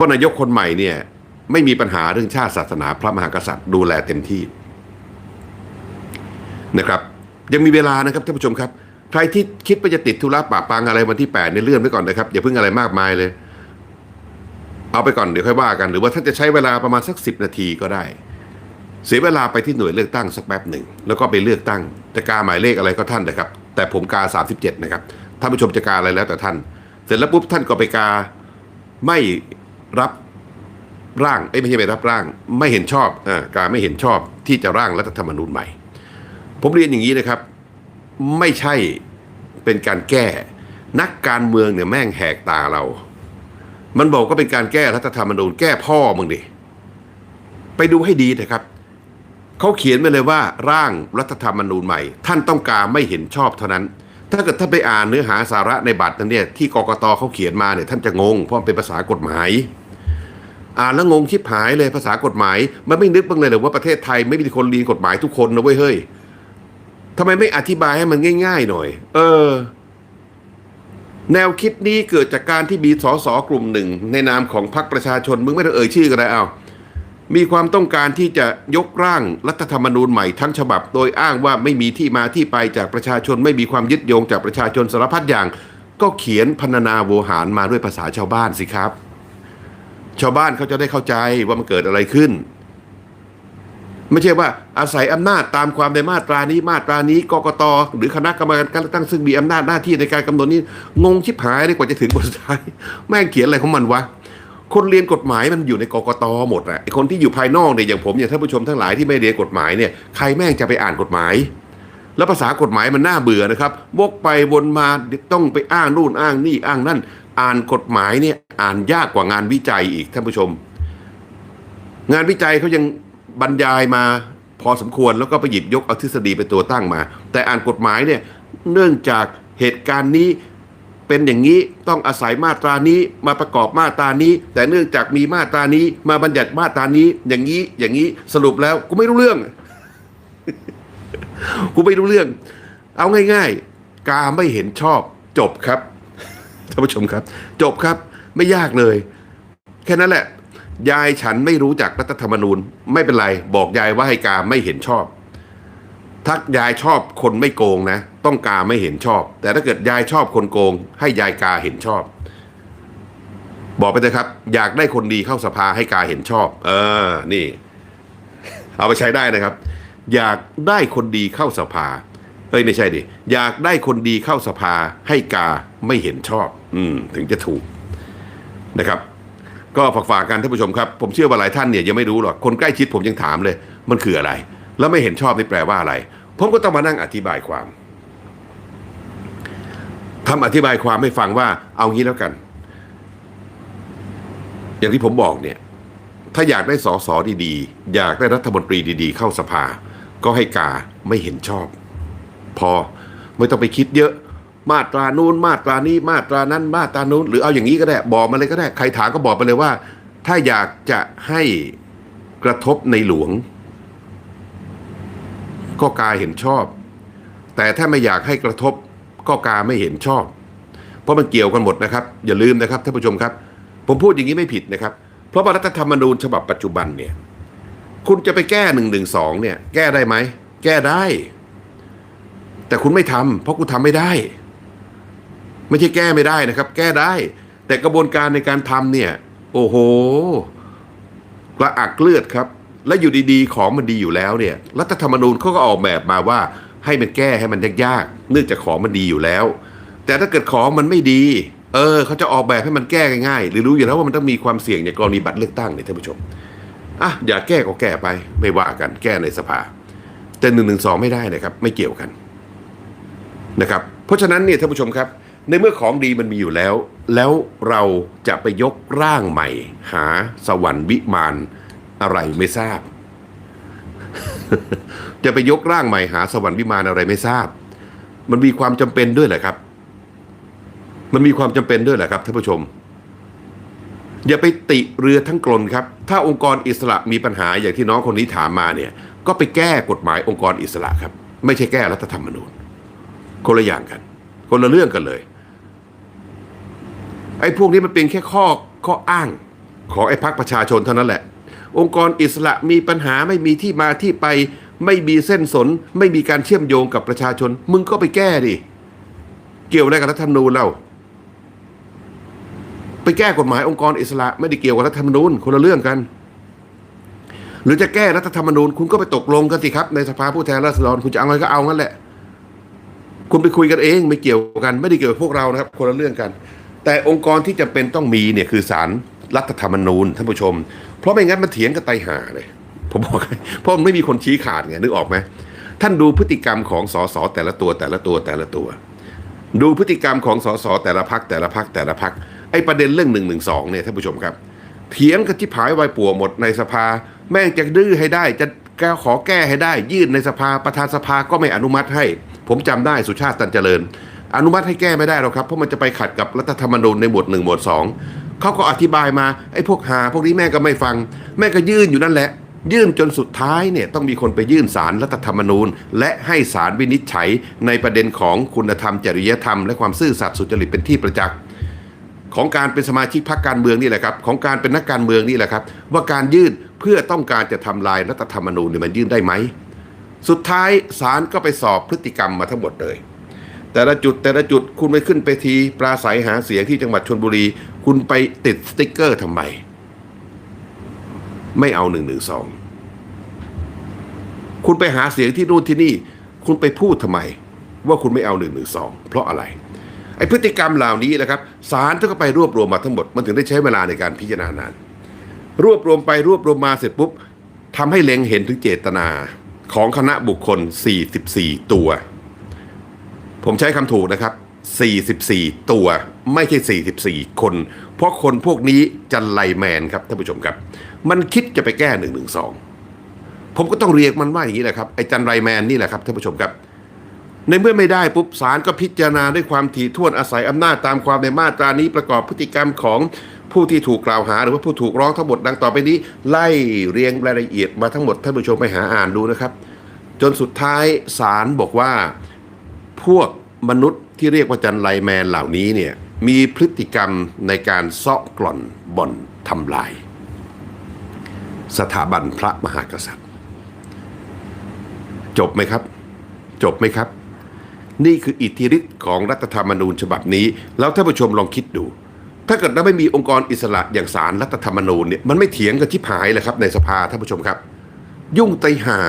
ราะนายกคนใหม่เนี่ย ไม่มีปัญหาเรื่องชาติศาสนาพระมหากษัตริย์ดูแลเต็มที่นะครับ ยังมีเวลานะครับท่านผู้ชมครับ ใครที่คิดว่าจะติดธุระปะปังอะไรวันที่8เนี่ยเลื่อนไปก่อนนะครับอย่าเพิ่งอะไรมากมายเลย เอาไปก่อนเดี๋ยวค่อยว่ากัน หรือว่าท่านจะใช้เวลาประมาณสักสินาทีก็ได้ เสียเวลาไปที่หน่วยเลือกตั้งสักแป๊บหนึ่งแล้วก็ไปเลือกตั้งจะกาหมายเลขอะไรก็ท่านนะครับ แต่ผมกา 37 นะครับท่านผู้ชมจะกาอะไรแล้วแต่ท่าน เสร็จแล้วปุ๊บท่านก็ไปกาไม่ รับร่างเอ้ยไม่ใช่ไม่รับร่าง ไม่เห็นชอบอการไม่เห็นชอบที่จะร่างรัฐธรรมนูญใหม่ ผมเรียนอย่างนี้นะครับ ไม่ใช่เป็นการแก้ นักการเมืองเนี่ยแม่งแหกตาเรา มันบอกก็เป็นการแก้รัฐธรรมนูญแก้พ่อมึงดิไปดูให้ดีนะครับเขาเขียนไว้เลยว่าร่างรัฐธรรมนูญใหม่ ท่านต้องการไม่เห็นชอบเท่านั้น ถ้าเกิดท่านไปอ่านเนื้อหาสาระในบัตรนั้นเนี่ยที่กกตเขาเขียนมาเนี่ยท่านจะงงเพราะมันเป็นภาษากฎหมาย อ่านแล้วงงชิบหายเลยภาษากฎหมาย มันไม่นึกบ้างเลยเหรอว่าประเทศไทยไม่มีคนเรียนกฎหมายทุกคนนะเว้ยเฮ้ยทำไมไม่อธิบายให้มันง่าย ๆ หน่อย เออ แนวคิดนี้เกิดจากการที่มีสสกลุ่มหนึ่ง ในนามของพรรคประชาชนมึงไม่ต้องเอ่ยชื่อก็ได้เอามีความต้องการที่จะยกร่างรัฐธรรมนูญใหม่ทั้งฉบับ โดยอ้างว่าไม่มีที่มาที่ไปจากประชาชนไม่มีความยึดโยงจากประชาชนสารพัดอย่าง ก็เขียนพรรณนาโวหารมาด้วยภาษาชาวบ้านสิครับ ชาวบ้านเขาจะได้เข้าใจว่ามันเกิดอะไรขึ้น ไม่ใช่ว่าอาศัยอำนาจตามความในมาตรานี้มาตรานี้กกตหรือคณะกรรมการการเลือกตั้งซึ่งมีอำนาจหน้าที่ในการกำหนดนี้งงชิบหายเลยกว่าจะถึงบทสุดท้ายแม่งเขียนอะไรของมันวะคนเรียนกฎหมายมันอยู่ในกกตหมดอะไอคนที่อยู่ภายนอกเนี่ยอย่างผมอย่างท่านผู้ชมทั้งหลายที่ไม่เรียนกฎหมายเนี่ยใครแม่งจะไปอ่านกฎหมาย แล้วภาษากฎหมายมันน่าเบื่อนะครับวกไปวนมาต้องไปอ้างนู่นอ้างนี่อ้างนั่น อ่านกฎหมายเนี่ยอ่านยากกว่างานวิจัยอีกท่านผู้ชม งานวิจัยเขายังบรรยายมาพอสมควรแล้วก็ไปหยิบยกเอาทฤษฎีเป็นตัวตั้งมา แต่อ่านกฎหมายเนี่ยเนื่องจากเหตุการณ์นี้เป็นอย่างนี้ต้องอาศัยมาตรานี้มาประกอบมาตรานี้ แต่เนื่องจากมีมาตรานี้มาบัญญัติมาตรานี้ อย่างนี้อย่างนี้สรุปแล้วกูไม่รู้เรื่องกูไม่รู้เรื่อง เอาง่าย ๆ กาไม่เห็นชอบจบครับ ท่านผู้ชมครับ จบครับไม่ยากเลย แค่นั้นแหละ ยายฉันไม่รู้จักรัฐธรรมนูญ ไม่เป็นไร บอกยายว่าให้กาไม่เห็นชอบ ถ้ายายชอบคนไม่โกงนะ ต้องกาไม่เห็นชอบ แต่ถ้าเกิดยายชอบคนโกง ให้ยายกาเห็นชอบ บอกไปเลยครับ อยากได้คนดีเข้าสภาให้กาเห็นชอบ เออ นี่ เอาไปใช้ได้นะครับ อยากได้คนดีเข้าสภาเอ้ยไม่ใช่ดิอยากได้คนดีเข้าสภาให้กาไม่เห็นชอบ อืม ถึงจะถูกนะครับ ก็ฝากฝากกันท่านผู้ชมครับ ผมเชื่อว่าหลายท่านเนี่ยยังไม่รู้หรอกคนใกล้ชิดผมยังถามเลย มันคืออะไร แล้วไม่เห็นชอบนี่แปลว่าอะไร ผมก็ต้องมานั่งอธิบายความทำอธิบายความให้ฟังว่าเอางี้แล้วกัน อย่างที่ผมบอกเนี่ย ถ้าอยากได้สอสอดีๆ อยากได้รัฐมนตรีดีๆ เข้าสภา ก็ให้กาไม่เห็นชอบ พอไม่ต้องไปคิดเยอะ มาตรานู้นมาตรานี้มาตรานั้นมาตรานู้น หรือเอาอย่างนี้ก็ได้บอกมาเลยก็ได้ใครถามก็บอกไปเลยว่า ถ้าอยากจะให้กระทบในหลวง ก็กาเห็นชอบ แต่ถ้าไม่อยากให้กระทบก็กาไม่เห็นชอบ เพราะมันเกี่ยวกันหมดนะครับ อย่าลืมนะครับท่านผู้ชมครับ ผมพูดอย่างนี้ไม่ผิดนะครับ เพราะว่ารัฐธรรมนูญฉบับปัจจุบันเนี่ยคุณจะไปแก้หนึ่งหนึ่งสองเนี่ย แก้ได้ไหม แก้ได้ แต่คุณไม่ทำเพราะคุณทำไม่ได้ ไม่ใช่แก้ไม่ได้นะครับ แก้ได้ แต่กระบวนการในการทำเนี่ย โอ้โหกระอักเลือดครับ และอยู่ดีๆ ของมันดีอยู่แล้วเนี่ย รัฐธรรมนูญเขาก็ออกแบบมาว่า ให้มันแก้ให้มันยากๆเนื่องจากของมันดีอยู่แล้ว แต่ถ้าเกิดของมันไม่ดี เออเขาจะออกแบบให้มันแก้ง่ายๆหรือรู้อยู่แล้วว่ามันต้องมีความเสี่ยงในกรณีบัตรเลือกตั้งเนี่ยท่านผู้ชมอะอย่าแก้ก็แก้ไป ไม่ว่ากันแก้ในสภา แต่หนึ่งหนึ่งสองไม่ได้นะครับ ไม่เกี่ยวกันนะครับ เพราะฉะนั้นเนี่ยท่านผู้ชมครับ ในเมื่อของดีมันมีอยู่แล้ว แล้วเราจะไปยกร่างใหม่ หาสวรรค์วิมานอะไรไม่ทราบ จะไปยกร่างใหม่หาสวรรค์วิมานอะไรไม่ทราบ มันมีความจำเป็นด้วยแหละครับ มันมีความจำเป็นด้วยแหละครับท่านผู้ชม อย่าไปติเรือทั้งกลนครับ ถ้าองค์กรอิสระมีปัญหาอย่างที่น้องคนนี้ถามมาเนี่ย ก็ไปแก้กฎหมายองค์กรอิสระครับ ไม่ใช่แก้รัฐธรรมนูญคนละอย่างกัน คนละเรื่องกันเลย ไอ้พวกนี้มันเป็นแค่ข้อข้ออ้างของไอ้พักประชาชนเท่านั้นแหละ องค์กรอิสระมีปัญหาไม่มีที่มาที่ไป ไม่มีเส้นสน ไม่มีการเชื่อมโยงกับประชาชน มึงก็ไปแก้ดิ เกี่ยวอะไรกับรัฐธรรมนูญเล่าไปแก้กฎหมายองค์กรอิสระไม่ได้เกี่ยวกับรัฐธรรมนูญคนละเรื่องกัน หรือจะแก้รัฐธรรมนูญคุณก็ไปตกลงกันสิครับในสภาผู้แทนราษฎรคุณจะเอาไงก็เอางั้นแหละ คุณไปคุยกันเองไม่เกี่ยวกันไม่ได้เกี่ยวกับพวกเรานะครับ คนละเรื่องกัน แต่องค์กรที่จำเป็นต้องมีเนี่ยคือศาลรัฐธรรมนูญท่านผู้ชม เพราะไม่งั้นมันเถียงกันไตห่าเลยผมบอกเพราะมันไม่มีคนชี้ขาดไงนึกออกไหมท่านดูพฤติกรรมของสสแต่ละตัวแต่ละตัวแต่ละตัว ดูพฤติกรรมของสสแต่ละพักแต่ละพักแต่ละพักไอประเด็นเรื่องหนึ่งหนึ่งสองเนี่ยท่านผู้ชมครับ เถียงกันที่ผายวายป่วหมดในสภา แม่งจะดื้อให้ได้ จะขอแก้ให้ได้ ยื่นในสภาประธานสภาก็ไม่อนุมัติให้ ผมจำได้สุชาติตันเจริญ อนุมัติให้แก้ไม่ได้หรอกครับ เพราะมันจะไปขัดกับรัฐธรรมนูญในหมวดหนึ่งหมวดสองเขาก็อธิบายมาไอ้พวกหา พวกนี้แม่ก็ไม่ฟัง แม่ก็ยื่นอยู่นั่นแหละ ยื่นจนสุดท้ายเนี่ยต้องมีคนไปยื่นสารรัฐธรรมนูญ และให้สารวินิจฉัยในประเด็นของคุณธรรม จริยธรรมและความซื่อสัตย์สุจริตเป็นที่ประจักษ์ของการเป็นสมาชิกพรรคการเมืองนี่แหละครับของการเป็นนักการเมืองนี่แหละครับ ว่าการยื่นเพื่อต้องการจะทำลายรัฐธรรมนูญเนี่ยมันยื่นได้ไหม สุดท้ายศาลก็ไปสอบพฤติกรรมมาทั้งหมดเลย แต่ละจุดแต่ละจุดคุณไปขึ้นไปทีปราศัยหาเสียงที่จังหวัดชนบุรี คุณไปติดสติกเกอร์ทำไม ไม่เอาหนึ่งหนึ่งสองคุณไปหาเสียงที่นู่นที่นี่ คุณไปพูดทำไม ว่าคุณไม่เอาหนึ่งหนึ่งสองเพราะอะไรไอพฤติกรรมเหล่านี้นะครับศาลต้องไปรวบรวมมาทั้งหมด มันถึงได้ใช้เวลาในการพิจารณานาน รวบรวมไปรวบรวมมาเสร็จปุ๊บทำให้เล็งเห็นถึงเจตนา ของคณะบุคคล 44 ตัว ผมใช้คำถูกนะครับ 44 ตัวไม่ใช่ 44 คน เพราะคนพวกนี้จันไลแมนครับท่านผู้ชมครับ มันคิดจะไปแก้112ผมก็ต้องเรียกมันว่าอย่างนี้แหละครับไอ้จันไรแมนนี่แหละครับท่านผู้ชมครับในเมื่อไม่ได้ปุ๊บศาลก็พิจารณาด้วยความถี่ถ้วนอาศัยอำนาจตามความในมาตรานี้ประกอบพฤติกรรมของ ผู้ที่ถูกกล่าวหาหรือว่าผู้ถูกร้องทั้งหมดดังต่อไปนี้ ไล่เรียงรายละเอียดมาทั้งหมดท่านผู้ชมไปหาอ่านดูนะครับ จนสุดท้ายศาลบอกว่า พวกมนุษย์ที่เรียกว่าจันไลแมนเหล่านี้เนี่ยมีพฤติกรรมในการเซาะกล่อนบ่อนทำลาย สถาบันพระมหากษัตริย์ จบไหมครับ จบไหมครับ นี่คืออิทธิฤทธิ์ของรัฐธรรมนูญฉบับนี้ แล้วท่านผู้ชมลองคิดดู ถ้าเกิดเราไม่มีองค์กรอิสระอย่างศาลรัฐธรรมนูญเนี่ยมันไม่เถียงกันชิบหายเลยครับในสภาท่านผู้ชมครับ ยุ่งไตหา